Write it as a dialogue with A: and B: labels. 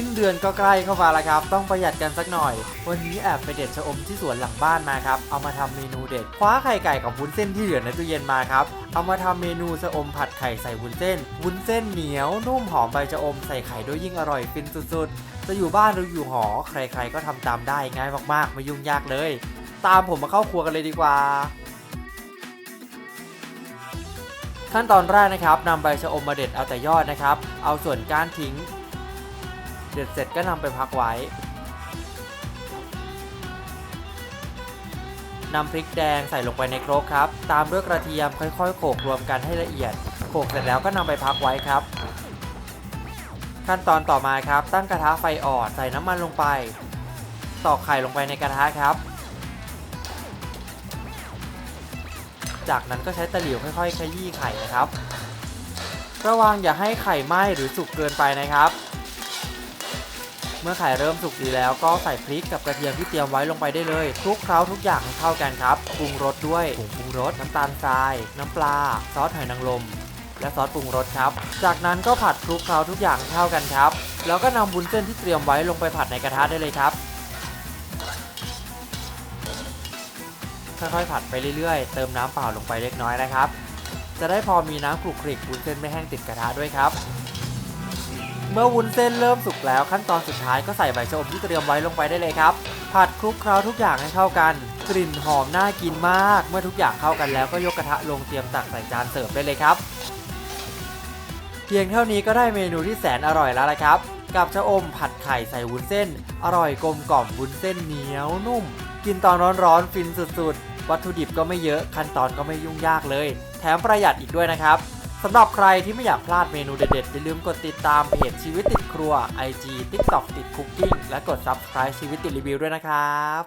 A: สิ้นเดือนก็ใกล้เข้ามาแล้วครับ ต้องประหยัดกันสักหน่อย วันนี้แอบไปเด็ดชะอมที่สวนหลังบ้านมาครับ เอามาทำเมนูเด็ด คว้าไข่ไก่กับวุ้นเส้นที่เหลือในตู้เย็นมาครับ เอามาทำเมนูชะอมผัดไข่ใส่วุ้นเส้น วุ้นเส้นเหนียวนุ่มหอมใบชะอมใส่ไข่ด้วยยิ่งอร่อยฟินสุดๆ จะอยู่บ้านหรืออยู่หอ ใครๆก็ทำตามได้ง่ายมากๆ ไม่ยุ่งยากเลย ตามผมมาเข้าครัวกันเลยดีกว่าขั้นตอนแรกนะครับนำใบชะอมมาเด็ดเอาแต่ยอดนะครับ เอาส่วนก้านทิ้ง เด็ดเสร็จก็นำไปพักไว้นำพริกแดงใส่ลงไปในครกครับ ตามด้วยกระเทียมค่อยๆ โขลกรวมกันให้ละเอียด โขลกเสร็จแล้วก็นำไปพักไว้ครับ ขั้นตอนต่อมาครับ ตั้งกระทะไฟอ่อนใส่น้ำมันลงไป ตอกไข่ลงไปในกระทะครับ จากนั้นก็ใช้ตะหลิวค่อยๆ ขยี้ไข่นะครับ ระวังอย่าให้ไข่ไหม้หรือสุกเกินไปนะครับ เมื่อไข่เริ่มสุกดีแล้วก็ใส่พริกกับกระเทียมที่เตรียมไว้ลงไปได้เลยคลุกเคล้าทุกอย่างให้เข้ากันครับปรุงรสด้วยผงปรุงรสน้ำตาลทราย น้ำปลา ซอสหอยนางรมและซอสปรุงรสครับ จากนั้นก็ผัดคลุกเคล้าทุกอย่างเข้ากันครับ แล้วก็นำวุ้นเส้นที่เตรียมไว้ลงไปผัดในกระทะได้เลยครับค่อยๆผัดไปเรื่อยๆ เติมน้ำเปล่าลงไปเล็กน้อยนะครับ จะได้พอมีน้ำคลุกคลิกวุ้นเส้นไม่แห้งติดกระทะด้วยครับ เมื่อวุ้นเส้นเริ่มสุกแล้วขั้นตอนสุดท้ายก็ใส่ใบชะอมที่เตรียมไว้ลงไปได้เลยครับ ผัดคลุกเคล้าทุกอย่างให้เข้ากัน กลิ่นหอมน่ากินมาก เมื่อทุกอย่างเข้ากันแล้วก็ยกกระทะลงเตรียมตักใส่จานเสิร์ฟได้เลยครับ เพียงเท่านี้ก็ได้เมนูที่แสนอร่อยแล้วละครับ กับชะอมผัดไข่ใส่วุ้นเส้น อร่อยกลมกล่อมวุ้นเส้นเหนียวนุ่ม กินตอนร้อนๆฟินสุดๆ วัตถุดิบก็ไม่เยอะขั้นตอนก็ไม่ยุ่งยากเลย แถมประหยัดอีกด้วยนะครับ สำหรับใครที่ไม่อยากพลาดเมนูเด็ดๆ อย่าลืมกดติดตามเพจชีวิตติดครัว IG TikTok ติดคุกกิ้งและกด Subscribe ชีวิตติดรีวิวด้วยนะครับ